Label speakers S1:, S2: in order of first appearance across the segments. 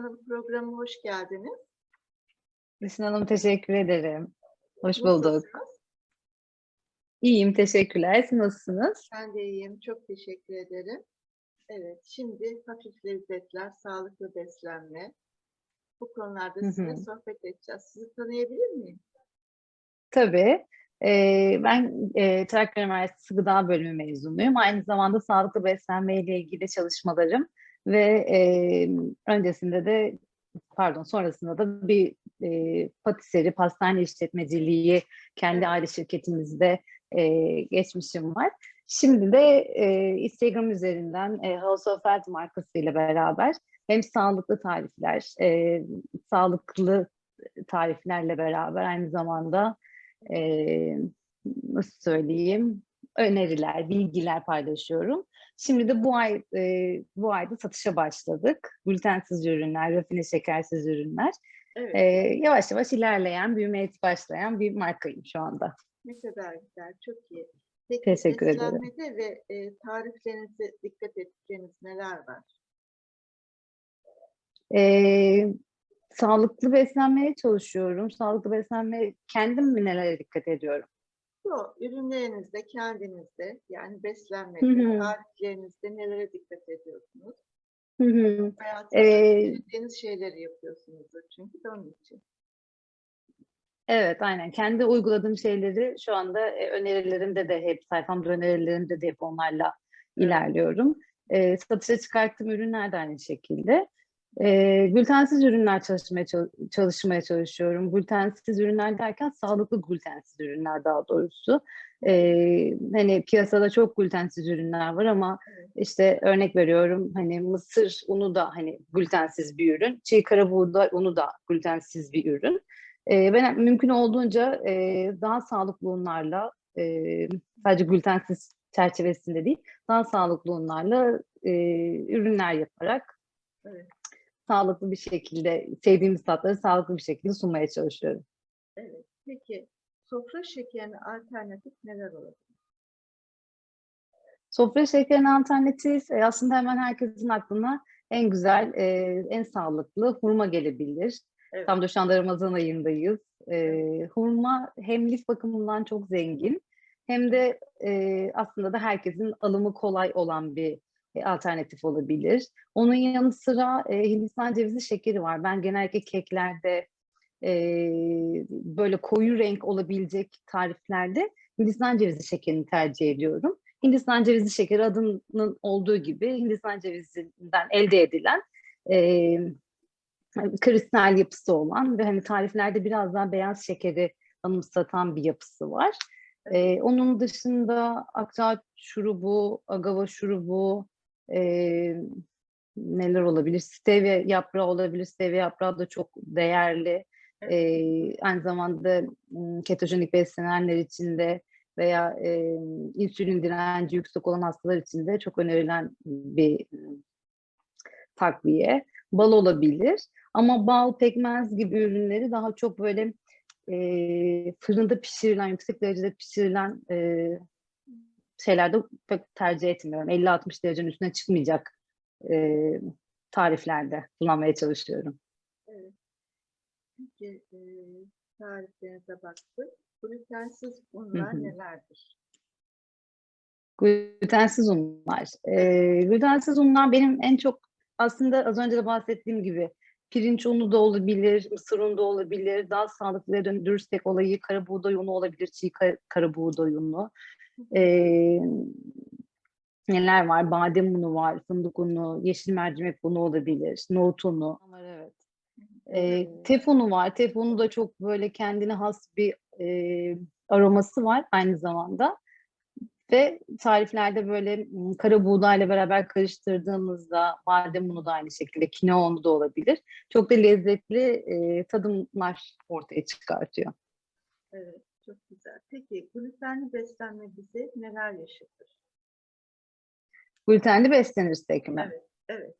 S1: Hanım programa hoş geldiniz.
S2: Hüsnü Hanım teşekkür ederim. Hoş bulduk.
S1: Nasılsınız?
S2: İyiyim, teşekkürler. Siz nasılsınız?
S1: Ben de iyiyim. Çok teşekkür ederim. Evet, şimdi hafif lezzetler, sağlıklı beslenme. Bu konularda sizinle sohbet edeceğiz. Sizi tanıyabilir miyim?
S2: Tabii. Ee, ben e, Trakya'da Üniversitesi Gıda Bölümü mezunuyum. Aynı zamanda sağlıklı beslenme ile ilgili çalışmalarım ve e, öncesinde de pardon sonrasında da bir e, patiseri, pastane işletmeciliği kendi aile şirketimizde e, geçmişim var. Şimdi de e, Instagram üzerinden e, House of Health markasıyla beraber hem sağlıklı tarifler, e, sağlıklı tariflerle beraber aynı zamanda e, nasıl söyleyeyim öneriler, bilgiler paylaşıyorum. Şimdi de bu ay e, bu ayda satışa başladık. Glutensiz ürünler, rafine şekersiz ürünler.
S1: Evet,
S2: E, yavaş yavaş ilerleyen, büyümeye başlayan bir markayım şu anda.
S1: ne kadar güzel, çok iyi. Peki
S2: Teşekkür ederim.
S1: ve e, tariflerinize dikkat ettikleriniz neler var?
S2: E, sağlıklı beslenmeye çalışıyorum. Sağlıklı beslenme kendim mi nelere dikkat ediyorum?
S1: Yok, ürünlerinizde, kendinizde, yani beslenmede, tariflerinizde nelere dikkat ediyorsunuz?
S2: Hı hı.
S1: Hayatınızda
S2: Ee,
S1: şeyleri yapıyorsunuzdur çünkü de onun için.
S2: Evet, aynen. Kendi uyguladığım şeyleri şu anda e, önerilerimde de hep, sayfamda önerilerimde de hep onlarla ilerliyorum. E, satışa çıkarttığım ürünler de aynı şekilde. E, glutensiz ürünler çalışmaya çal- çalışmaya çalışıyorum. Glutensiz ürünler derken sağlıklı glutensiz ürünler daha doğrusu. E, hani piyasada çok glutensiz ürünler var ama işte örnek veriyorum hani mısır unu da hani glutensiz bir ürün. Çiğ kara buğday unu da glutensiz bir ürün. Ee, ben mümkün olduğunca e, daha sağlıklı unlarla, e, sadece glutensiz çerçevesinde değil, daha sağlıklı unlarla e, ürünler yaparak
S1: Evet.
S2: Sağlıklı bir şekilde, sevdiğimiz tatları sağlıklı bir şekilde sunmaya çalışıyorum.
S1: Evet. Peki sofra şekerine alternatif neler olabilir?
S2: Sofra şekerine alternatif e, aslında hemen herkesin aklına en güzel, e, en sağlıklı hurma gelebilir.
S1: Evet.
S2: Tam da şu anda Ramazan ayındayız. Ee, hurma hem lif bakımından çok zengin hem de e, aslında da herkesin alımı kolay olan bir e, alternatif olabilir. Onun yanı sıra e, Hindistan cevizi şekeri var. Ben genellikle keklerde e, böyle koyu renk olabilecek tariflerde Hindistan cevizi şekerini tercih ediyorum. Hindistan cevizi şekeri adının olduğu gibi Hindistan cevizinden elde edilen e, kristal yapısı olan ve hani tariflerde biraz daha beyaz şekeri anımsatan bir yapısı var. Ee, onun dışında akçaağaç şurubu, agava şurubu, e, neler olabilir? Stevia yaprağı olabilir. Stevia yaprağı da çok değerli. Ee, aynı zamanda ketojenik beslenenler için de veya e, insülin direnci yüksek olan hastalar için de çok önerilen bir takviye. Bal olabilir. Ama bal, pekmez gibi ürünleri daha çok böyle e, fırında pişirilen, yüksek derecede pişirilen e, şeylerde pek tercih etmiyorum. 50-60 derecenin üstüne çıkmayacak e, tariflerde kullanmaya çalışıyorum.
S1: Evet. Peki e, tariflerinize baktık. Glutensiz unlar
S2: hı.
S1: nelerdir?
S2: Glutensiz unlar. E, glutensiz unlar benim en çok aslında az önce de bahsettiğim gibi pirinç unu da olabilir, mısır unu da olabilir. Daha sağlıklıya döndürürsek olayı kara buğday unu olabilir, çiğ kara, kara buğday unu. E, neler var? Badem unu var, fındık unu, yeşil mercimek unu olabilir, nohut unu. Evet. E, tef unu var. Tef unu da çok böyle kendine has bir e, aroması var aynı zamanda. Ve tariflerde böyle kara buğdayla beraber karıştırdığımızda badem unu da aynı şekilde kinoa unu da olabilir. Çok da lezzetli e, tadımlar ortaya çıkartıyor.
S1: Evet, çok güzel. Peki glutenli beslenme bize neler yaşatır?
S2: Glutenli beslenirsek mi?
S1: Evet, evet.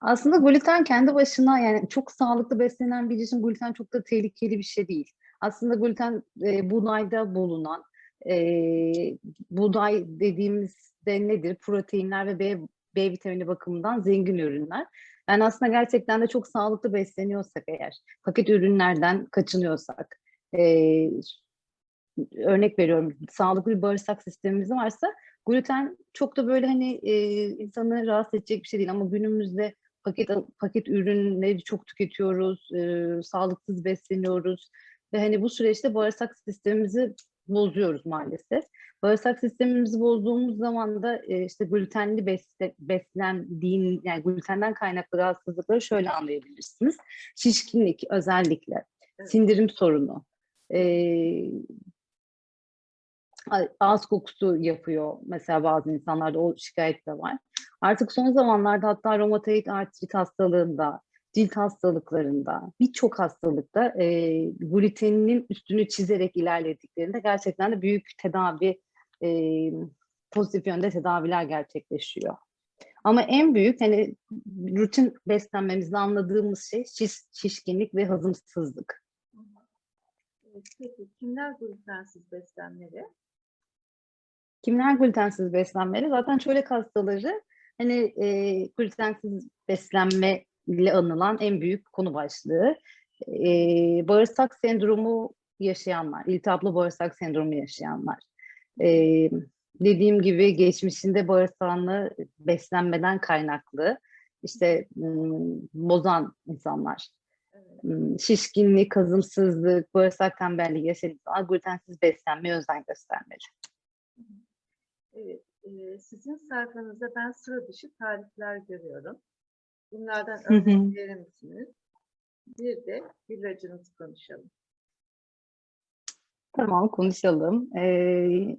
S2: Aslında gluten kendi başına yani çok sağlıklı beslenen biri için gluten çok da tehlikeli bir şey değil. Aslında gluten e, buğdayda bulunan e, buğday dediğimizde nedir? Proteinler ve B, B vitamini bakımından zengin ürünler. Yani aslında gerçekten de çok sağlıklı besleniyorsak eğer, paket ürünlerden kaçınıyorsak, eee, örnek veriyorum, sağlıklı bir bağırsak sistemimiz varsa gluten çok da böyle hani eee, insanı rahatsız edecek bir şey değil ama günümüzde paket paket ürünleri çok tüketiyoruz, eee, sağlıksız besleniyoruz ve hani bu süreçte bağırsak sistemimizi bozuyoruz maalesef. Bağırsak sistemimizi bozduğumuz zaman da e, işte glutenli besle, beslendiğin yani glutenden kaynaklı rahatsızlıkları şöyle anlayabilirsiniz. Şişkinlik özellikle, sindirim sorunu, e, ağız kokusu yapıyor mesela bazı insanlarda o şikayet de var. Artık son zamanlarda hatta romatoid artrit hastalığında, cilt hastalıklarında, birçok hastalıkta e, gluteninin üstünü çizerek ilerlediklerinde gerçekten de büyük tedavi, e, pozitif yönde tedaviler gerçekleşiyor. Ama en büyük hani rutin beslenmemizde anladığımız şey şiş, şişkinlik ve hazımsızlık.
S1: Peki kimler glutensiz beslenmeli?
S2: Kimler glutensiz beslenmeli? Zaten çölyak hastaları hani e, glutensiz beslenme ile anılan en büyük konu başlığı. E, bağırsak sendromu yaşayanlar, iltihaplı bağırsak sendromu yaşayanlar. E, dediğim gibi geçmişinde bağırsağını beslenmeden kaynaklı işte bozan insanlar. Şişkinlik, hazımsızlık, bağırsak tembelliği yaşayan insanlar glutensiz beslenmeye özen göstermeli.
S1: Evet, e, sizin sayfanızda ben sıra dışı tarifler görüyorum. Bunlardan örnek verir misiniz? Bir de güllacınızı konuşalım.
S2: Tamam konuşalım. Ee,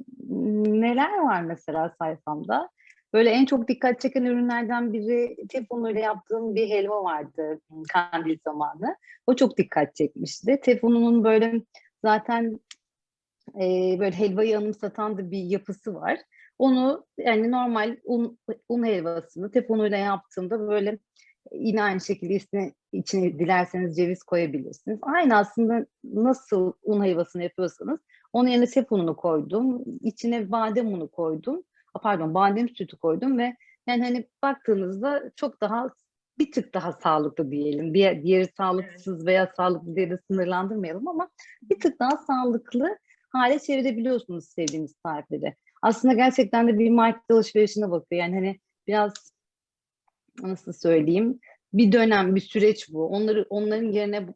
S2: neler var mesela sayfamda? Böyle en çok dikkat çeken ürünlerden biri Teflon'uyla yaptığım bir helva vardı kandil zamanı. O çok dikkat çekmişti. Teflon'un böyle zaten e, böyle helvayı anımsatan da bir yapısı var. Onu yani normal un, un helvasını Teflon'uyla yaptığımda böyle yine aynı şekilde içine, içine dilerseniz ceviz koyabilirsiniz. Aynı aslında nasıl un helvasını yapıyorsanız onun yerine teflonunu koydum. içine badem unu koydum. Pardon badem sütü koydum ve yani hani baktığınızda çok daha bir tık daha sağlıklı diyelim. Diğer, diğeri sağlıksız veya sağlıklı diye de sınırlandırmayalım ama bir tık daha sağlıklı hale çevirebiliyorsunuz sevdiğiniz tarifleri. Aslında gerçekten de bir market alışverişine bakıyor. Yani hani biraz nasıl söyleyeyim bir dönem bir süreç bu. Onları onların yerine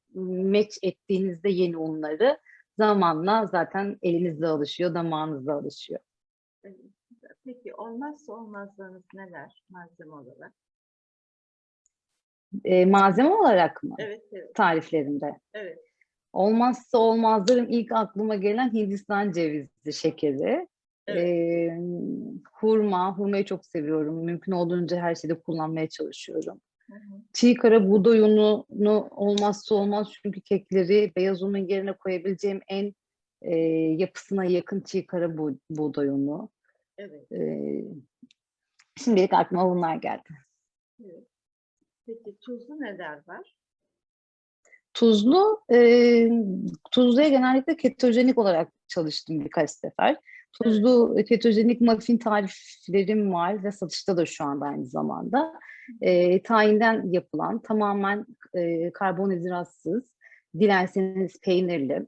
S2: match ettiğinizde yeni unları zamanla zaten elinizde alışıyor, damağınızda alışıyor.
S1: Peki olmazsa olmazlarınız neler malzeme olarak?
S2: Ee, malzeme olarak mı
S1: Evet, evet,
S2: tariflerimde?
S1: evet.
S2: Olmazsa olmazlarım ilk aklıma gelen Hindistan cevizli şekeri.
S1: Evet.
S2: Ee, hurma, hurmayı çok seviyorum. Mümkün olduğunca her şeyde kullanmaya çalışıyorum.
S1: Hı hı.
S2: Çiğ kara buğday ununu olmazsa olmaz çünkü kekleri beyaz unun yerine koyabileceğim en e, yapısına yakın çiğ kara bu- buğday unu.
S1: Evet,
S2: E, şimdilik aklıma bunlar geldi.
S1: evet. Peki tuzlu neler var?
S2: Tuzlu, e, tuzluya genellikle ketojenik olarak çalıştım birkaç sefer. Tuzlu ketojenik muffin tariflerim var ve satışta da şu anda aynı zamanda. E, tahinden yapılan tamamen e, karbonhidratsız, dilerseniz peynirli,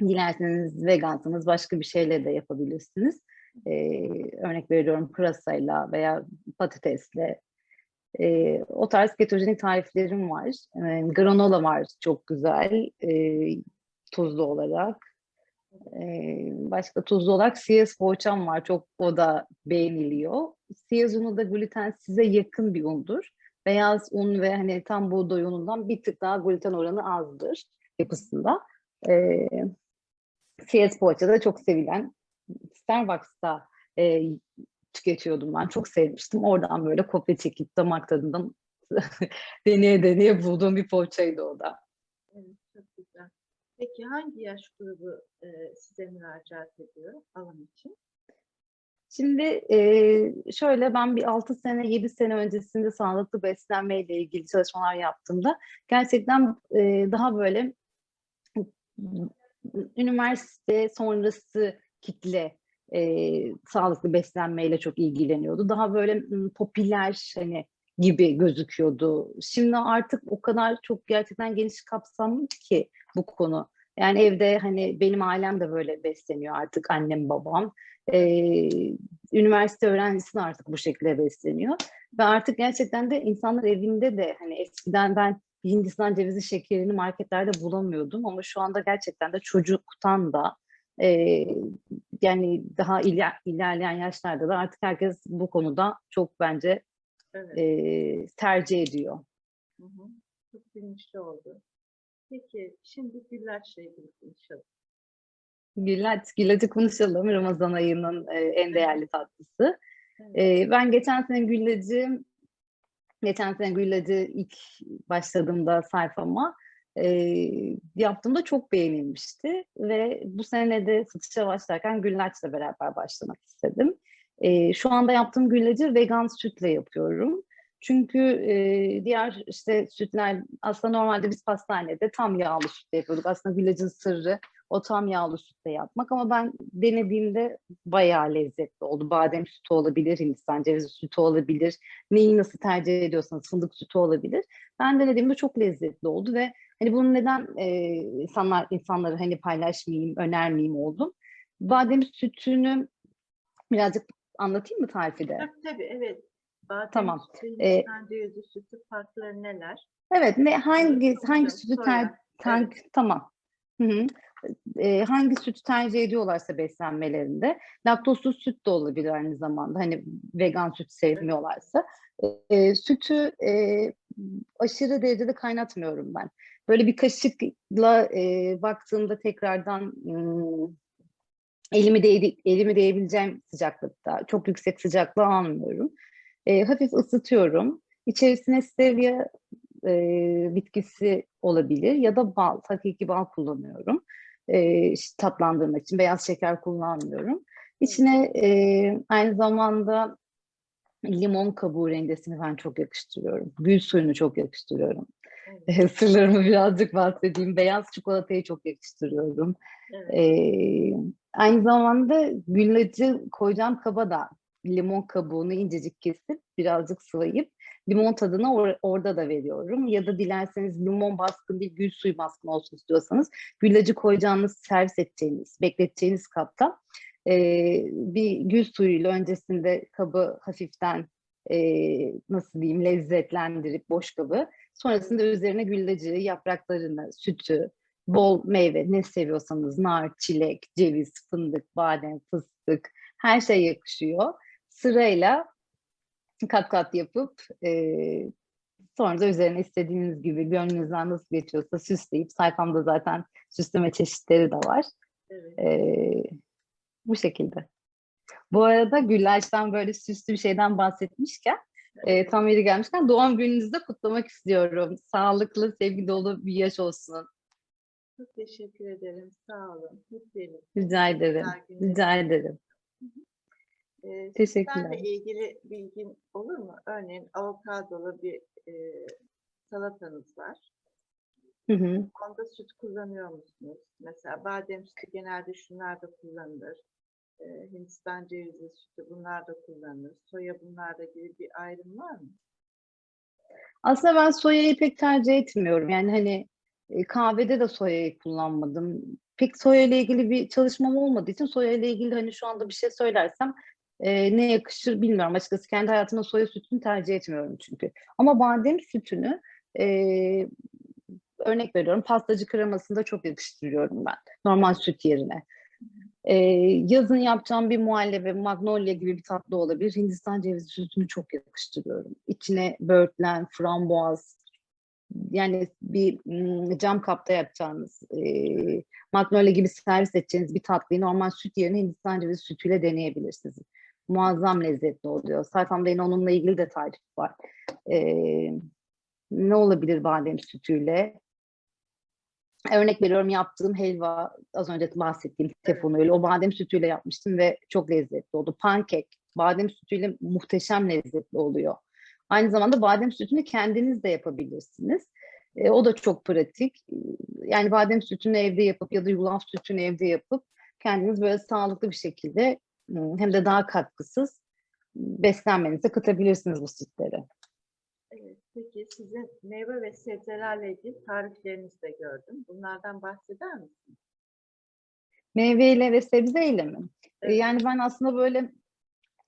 S2: dilerseniz vegansanız başka bir şeyle de yapabilirsiniz. E, örnek veriyorum pırasayla veya patatesle. E, o tarz ketojenik tariflerim var. E, granola var çok güzel e, tuzlu olarak. Başka tuzlu olarak siyaz poğaçam var. Çok o da beğeniliyor. Siyaz unu da gluten size yakın bir undur. Beyaz un ve hani tam buğday unundan bir tık daha gluten oranı azdır yapısında. E, siyaz poğaça da çok sevilen Starbucks'ta e, tüketiyordum ben. Çok sevmiştim. Oradan böyle kopya çekip damak tadından deneye deneye bulduğum bir poğaçaydı o da.
S1: Peki hangi yaş grubu e, size müracaat ediyor alım için?
S2: Şimdi eee, şöyle ben bir 6 sene 7 sene öncesinde sağlıklı beslenmeyle ilgili çalışmalar yaptığımda gerçekten eee, daha böyle üniversite sonrası kitle eee, sağlıklı beslenmeyle çok ilgileniyordu. Daha böyle popüler hani gibi gözüküyordu. Şimdi artık o kadar çok gerçekten geniş kapsamlı ki bu konu. Yani evde hani benim ailem de böyle besleniyor artık annem babam. Ee, üniversite öğrencisi de artık bu şekilde besleniyor. Ve artık gerçekten de insanlar evinde de hani eskiden ben Hindistan cevizi şekerini marketlerde bulamıyordum ama şu anda gerçekten de çocuktan da e, yani daha iler, ilerleyen yaşlarda da artık herkes bu konuda çok bence
S1: Evet.
S2: e, tercih ediyor.
S1: Hı hı. Çok bilinçli oldu. Peki şimdi güllaçla ilgili konuşalım.
S2: Güllaç, güllacı konuşalım. Ramazan ayının e, en değerli tatlısı.
S1: Evet.
S2: E, ben geçen sene güllacı, geçen sene güllacı ilk başladığımda sayfama e, yaptığımda çok beğenilmişti ve bu sene de satışa başlarken güllaçla beraber başlamak istedim. E, şu anda yaptığım güllacı vegan sütle yapıyorum. Çünkü e, diğer işte sütler aslında normalde biz pastanede tam yağlı sütle yapıyorduk. Aslında güllacın sırrı o tam yağlı sütle yapmak ama ben denediğimde bayağı lezzetli oldu. Badem sütü olabilir, Hindistan cevizi sütü olabilir. Neyi nasıl tercih ediyorsanız fındık sütü olabilir. Ben denediğimde çok lezzetli oldu ve hani bunu neden e, insanlar insanları hani paylaşmayayım, önermeyeyim oldum. Badem sütünü birazcık anlatayım mı tarifi de?
S1: Tabii tabii evet. Badem
S2: Tamam.
S1: sütü,
S2: Ee,
S1: sütü farkları neler?
S2: Evet, ne hangi hangi sütü ter, ter- tamam. Hı hı. Ee, hangi sütü tercih ediyorlarsa beslenmelerinde laktozsuz süt de olabilir aynı zamanda hani vegan süt sevmiyorlarsa Ee, sütü e, aşırı derecede kaynatmıyorum ben böyle bir kaşıkla e, baktığımda tekrardan hmm, elimi değdi, elimi değebileceğim sıcaklıkta çok yüksek sıcaklığı almıyorum Ee, hafif ısıtıyorum İçerisine stevia e, bitkisi olabilir ya da bal, hakiki bal kullanıyorum. E, tatlandırmak için beyaz şeker kullanmıyorum. İçine e, aynı zamanda limon kabuğu rendesini ben çok yakıştırıyorum. Gül suyunu çok yakıştırıyorum.
S1: Evet,
S2: Sırlarımı birazcık bahsedeyim. Beyaz çikolatayı çok yakıştırıyorum.
S1: evet.
S2: Ee, aynı zamanda güllacı koyacağım kaba da limon kabuğunu incecik kesip birazcık sıvayıp limon tadını or- orada da veriyorum. Ya da dilerseniz limon baskın bir gül suyu baskın olsun istiyorsanız güllacı koyacağınız, servis edeceğiniz, bekleteceğiniz kapta ee, bir gül suyuyla öncesinde kabı hafiften ee, nasıl diyeyim lezzetlendirip boş kabı sonrasında üzerine güllacı, yapraklarını, sütü, bol meyve ne seviyorsanız nar, çilek, ceviz, fındık, badem, fıstık her şey yakışıyor. Sırayla kat kat yapıp e, sonra da üzerine istediğiniz gibi gönlünüzden nasıl geçiyorsa süsleyip sayfamda zaten süsleme çeşitleri de var.
S1: evet.
S2: E, bu şekilde. Bu arada güllaçtan böyle süslü bir şeyden bahsetmişken e, tam yeri gelmişken doğum gününüzü de kutlamak istiyorum. Sağlıklı, sevgi dolu bir yaş olsun.
S1: Çok teşekkür ederim. Sağ olun. Birlikte.
S2: Rica ederim. Rica ederim.
S1: Ee,
S2: Teşekkürler.
S1: ilgili bilgin olur mu? Örneğin avokadolu bir e, salatanız var.
S2: Hı hı.
S1: Onda süt kullanıyor musunuz? Mesela badem sütü genelde şunlar da kullanılır. Ee, Hindistan cevizi sütü bunlar da kullanılır. Soya bunlarda gibi bir ayrım var mı?
S2: Aslında ben soyayı pek tercih etmiyorum. Yani hani e, kahvede de soyayı kullanmadım. Pek soya ile ilgili bir çalışmam olmadığı için soya ile ilgili hani şu anda bir şey söylersem e, ne yakışır bilmiyorum. Açıkçası kendi hayatımda soya sütünü tercih etmiyorum çünkü. Ama badem sütünü e, örnek veriyorum pastacı kremasında çok yakıştırıyorum ben. Normal süt yerine. E, yazın yapacağım bir muhallebi, magnolia gibi bir tatlı olabilir. Hindistan cevizi sütünü çok yakıştırıyorum. İçine böğürtlen, frambuaz, yani bir cam kapta yapacağınız, e, magnolia gibi servis edeceğiniz bir tatlıyı normal süt yerine Hindistan cevizi sütüyle deneyebilirsiniz. Muazzam lezzetli oluyor. Sayfamda yine onunla ilgili de tarif var. E, ne olabilir badem sütüyle? Örnek veriyorum yaptığım helva az önce bahsettiğim tefonuyla o badem sütüyle yapmıştım ve çok lezzetli oldu. Pankek badem sütüyle muhteşem lezzetli oluyor. Aynı zamanda badem sütünü kendiniz de yapabilirsiniz. E, o da çok pratik. Yani badem sütünü evde yapıp ya da yulaf sütünü evde yapıp kendiniz böyle sağlıklı bir şekilde hem de daha katkısız beslenmenize katabilirsiniz bu sütleri.
S1: Evet, peki sizin meyve ve sebzelerle ilgili tariflerinizi de gördüm. Bunlardan bahseder misiniz?
S2: Meyveyle ve sebzeyle mi? E,
S1: Evet.
S2: Yani ben aslında böyle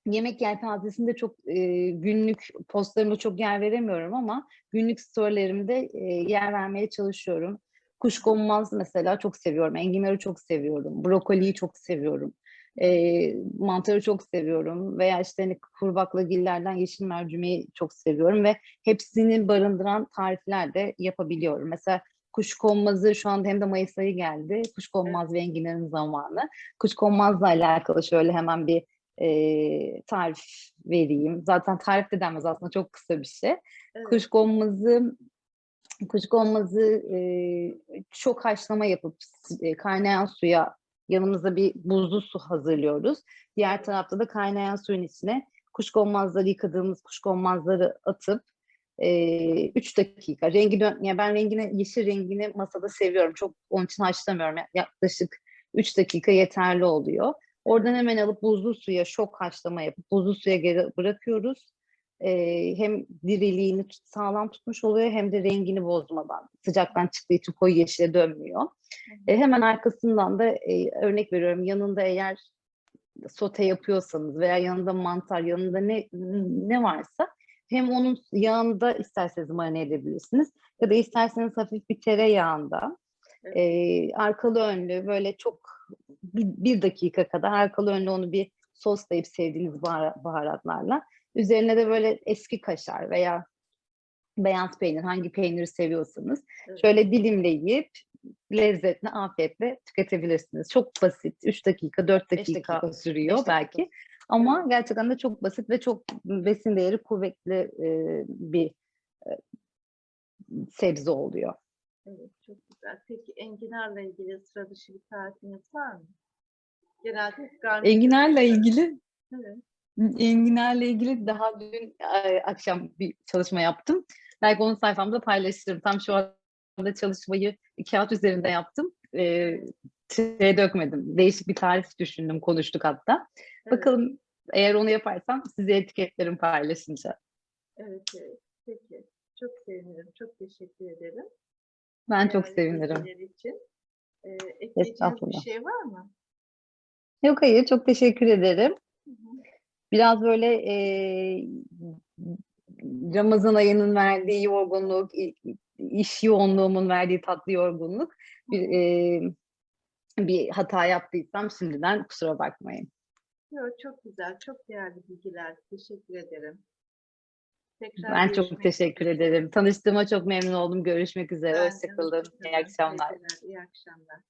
S2: yemek yelpazesinde çok e, günlük postlarıma çok yer veremiyorum ama günlük storylerimde e, yer vermeye çalışıyorum. Kuşkonmaz mesela çok seviyorum. Enginarı çok seviyorum. Brokoliyi çok seviyorum. E, mantarı çok seviyorum. Veya işte hani kuru baklagillerden yeşil mercimeği çok seviyorum ve hepsini barındıran tarifler de yapabiliyorum. Mesela kuşkonmazı şu anda hem de Mayıs ayı geldi. Kuşkonmaz ve enginarın zamanı. Kuşkonmazla alakalı şöyle hemen bir e, tarif vereyim. Zaten tarif de denmez aslında çok kısa bir şey.
S1: Evet,
S2: Kuşkonmazı kuşkonmazı e, çok haşlama yapıp e, kaynayan suya yanımıza bir buzlu su hazırlıyoruz. Diğer tarafta da kaynayan suyun içine kuşkonmazları yıkadığımız kuşkonmazları atıp 3 dakika rengi dön yani ben rengini yeşil rengini masada seviyorum. Çok onun için haşlamıyorum. Ya- Yaklaşık 3 dakika yeterli oluyor. Oradan hemen alıp buzlu suya şok haşlama yapıp buzlu suya geri bırakıyoruz. Ee, hem diriliğini tut- sağlam tutmuş oluyor hem de rengini bozmadan sıcaktan çıktığı için koyu yeşile dönmüyor. E, hemen arkasından da e, örnek veriyorum yanında eğer sote yapıyorsanız veya yanında mantar yanında ne ne varsa hem onun yağında isterseniz marine edebilirsiniz ya da isterseniz hafif bir tereyağında
S1: Evet.
S2: e, arkalı önlü böyle çok bir, bir dakika kadar arkalı önlü onu bir soslayıp sevdiğiniz bahara- baharatlarla üzerine de böyle eski kaşar veya beyaz peynir hangi peyniri seviyorsanız
S1: Evet.
S2: şöyle dilimleyip lezzetli afiyetle tüketebilirsiniz. Çok basit 3 dakika 4
S3: Beş
S2: dakika,
S3: dakika,
S2: sürüyor
S3: dakika.
S2: belki ama gerçekten de çok basit ve çok besin değeri kuvvetli e, bir e, sebze oluyor.
S1: evet, çok güzel. Peki enginarla ilgili sıra dışı bir tarifiniz var mı? Genelde
S2: Enginarla ilgili
S1: Evet.
S2: Enginarla ilgili daha dün akşam bir çalışma yaptım. Belki onu sayfamda paylaşırım. Tam şu anda çalışmayı kağıt üzerinde yaptım. E, şeye dökmedim. Değişik bir tarif düşündüm, konuştuk hatta.
S1: Evet.
S2: Bakalım eğer onu yaparsam size etiketlerim paylaşınca.
S1: Evet, evet. Peki. Çok sevinirim. Çok teşekkür ederim.
S2: Ben çok
S1: değerli
S2: sevinirim.
S1: için. Ee, ekleyeceğiniz bir şey var mı?
S2: Yok hayır, çok teşekkür ederim. Biraz böyle e, Ramazan ayının verdiği yorgunluk, iş yoğunluğumun verdiği tatlı yorgunluk bir, e, bir hata yaptıysam şimdiden kusura bakmayın.
S1: Yok, çok güzel. Çok değerli bilgiler. Teşekkür ederim. Tekrar
S2: Ben çok teşekkür
S1: üzere.
S2: ederim. Tanıştığıma çok memnun oldum. Görüşmek üzere. Hoşçakalın.
S1: hoşça
S2: İyi akşamlar.
S1: İyi akşamlar.